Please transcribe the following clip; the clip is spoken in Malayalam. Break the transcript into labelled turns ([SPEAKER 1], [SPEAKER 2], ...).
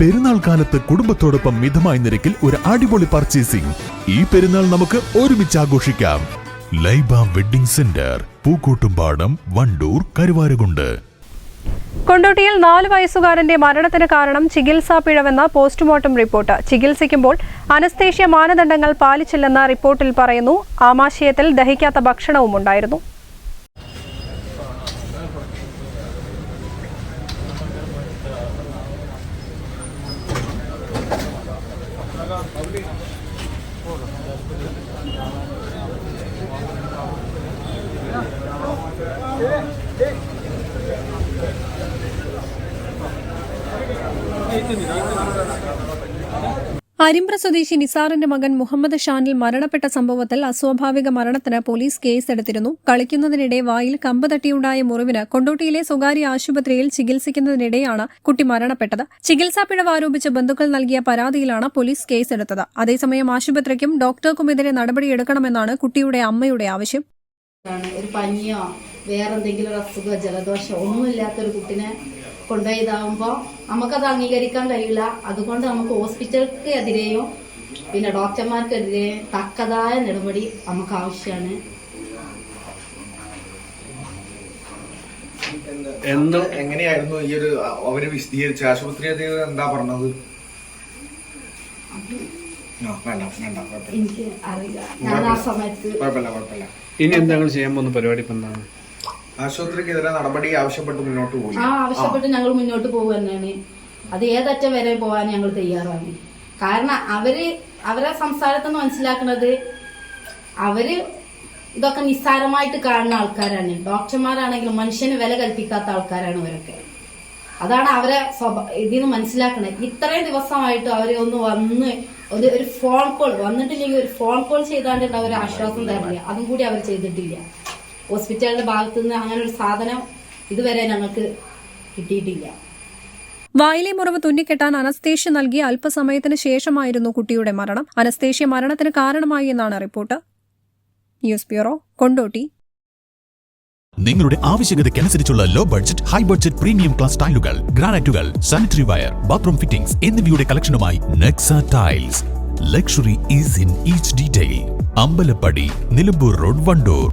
[SPEAKER 1] പെരുന്നാൾ കാലത്ത് കുടുംബത്തോടൊപ്പം മിതമായ നിരക്കിൽ ഒരു അടിപൊളി പർച്ചേസിംഗ് ഈ പെരുന്നാൾ നമുക്ക് ഒരുമിച്ച് ആഘോഷിക്കാം. Laiba wedding centre Pookkottumpadam Wandoor Karuvarakundu.
[SPEAKER 2] കൊണ്ടോട്ടിയിൽ നാല് വയസ്സുകാരന്റെ മരണത്തിന് കാരണം ചികിത്സാ പിഴവെന്ന പോസ്റ്റ്മോർട്ടം റിപ്പോർട്ട്. ചികിത്സിക്കുമ്പോൾ അനസ്തേഷ്യ മാനദണ്ഡങ്ങൾ പാലിച്ചില്ലെന്ന റിപ്പോർട്ടിൽ പറയുന്നു. ആമാശയത്തിൽ ദഹിക്കാത്ത ഭക്ഷണവും ഉണ്ടായിരുന്നു రైతుని రైతుని അരിമ്പ്ര സ്വദേശി നിസാറിന്റെ മകൻ മുഹമ്മദ് ഷാനിൽ മരണപ്പെട്ട സംഭവത്തിൽ അസ്വാഭാവിക മരണത്തിന് പോലീസ് കേസെടുത്തിരുന്നു. കളിക്കുന്നതിനിടെ വായിൽ കമ്പ് തട്ടിയുണ്ടായ മുറിവിന് കൊണ്ടോട്ടിയിലെ സ്വകാര്യ ആശുപത്രിയിൽ ചികിത്സിക്കുന്നതിനിടെയാണ് കുട്ടി മരണപ്പെട്ടത്. ചികിത്സാ പിഴവ് ആരോപിച്ച് ബന്ധുക്കൾ നൽകിയ പരാതിയിലാണ് പോലീസ് കേസെടുത്തത്. അതേസമയം ആശുപത്രിക്കും ഡോക്ടർക്കുമെതിരെ നടപടിയെടുക്കണമെന്നാണ് കുട്ടിയുടെ അമ്മയുടെ ആവശ്യം.
[SPEAKER 3] ഒരു പനിയോ വേറെന്തെങ്കിലും അസുഖമോ ജലദോഷമോ ഒന്നുമില്ലാത്തൊരു കുട്ടിനെ കൊണ്ടുപോയതാകുമ്പോൾ നമുക്കത് അംഗീകരിക്കാൻ കഴിയില്ല. അതുകൊണ്ട് നമുക്ക് ഹോസ്പിറ്റൽക്ക് എതിരെയും പിന്നെ ഡോക്ടർമാർക്കെതിരെ തക്കതായ നടപടി നമുക്ക് ആവശ്യമാണ്
[SPEAKER 4] എങ്ങനെയായിരുന്നു ഈ ഒരു അവർ വിശദീകരിച്ച ആശുപത്രി അധികൃതർ എന്താ പറഞ്ഞത്?
[SPEAKER 3] എനിക്ക് അറിയില്ല. ഞാൻ ആ സമയത്ത്
[SPEAKER 5] ഇനി എന്താണ് ചെയ്യാൻ പോകുന്ന പരിപാടി ഇപ്പൊ എന്താണ്?
[SPEAKER 4] ആശുപത്രിക്കെതിരെ നടപടി ആവശ്യപ്പെട്ട് മുന്നോട്ട് പോയി.
[SPEAKER 3] ആ ആവശ്യപ്പെട്ട് ഞങ്ങൾ മുന്നോട്ട് പോകുക തന്നെയാണ് അത് ഏതറ്റം വരെ പോകാൻ ഞങ്ങൾ തയ്യാറാണ്. കാരണം അവർ അവരെ സംസാരത്തിൽ നിന്ന് മനസ്സിലാക്കുന്നത് അവർ ഇതൊക്കെ നിസ്സാരമായിട്ട് കാണുന്ന ആൾക്കാരാണ്. ഡോക്ടർമാരാണെങ്കിലും മനുഷ്യന് വില കൽപ്പിക്കാത്ത ആൾക്കാരാണ് ഇവരൊക്കെ. അതാണ് അവരെ ഇതിൽ നിന്ന് മനസ്സിലാക്കണത്. ഇത്രയും ദിവസമായിട്ട് അവർ ഒന്ന് വന്ന് ഒരു ഒരു ഫോൺ കോൾ വന്നിട്ടില്ലെങ്കിൽ ഒരു ഫോൺ കോൾ ചെയ്താണ്ട് അവർ ആശ്വാസം തരില്ല. അതും കൂടി അവർ ചെയ്തിട്ടില്ല. ഹോസ്പിറ്റലിന്റെ ഭാഗത്തുനിന്ന് അങ്ങനെ ഒരു സാധനം ഇതുവരെ ഞങ്ങൾക്ക് കിട്ടിയിട്ടില്ല.
[SPEAKER 2] വായിലെ മുറിവ് തുന്നിക്കെട്ടാൻ അനസ്തേഷ്യ നൽകിയ അല്പസമയത്തിന് ശേഷമായിരുന്നു കുട്ടിയുടെ മരണം. അനസ്തേഷ്യ മരണത്തിന് കാരണമായി എന്നാണ് റിപ്പോർട്ട്. News bureau Kondotty.
[SPEAKER 1] നിങ്ങളുടെ ആവശ്യകതയ്ക്കനുസരിച്ചുള്ള low budget high budget premium class ടൈലുകൾ ഗ്രാനൈറ്റുകൾ സാനിറ്ററി വയർ ബാത്റൂം ഫിറ്റിംഗ്സ് എന്നിവയുടെ കളക്ഷനുമായി Nexa tiles luxury is in each detail Ambalappadi Nilambur road Wandoor.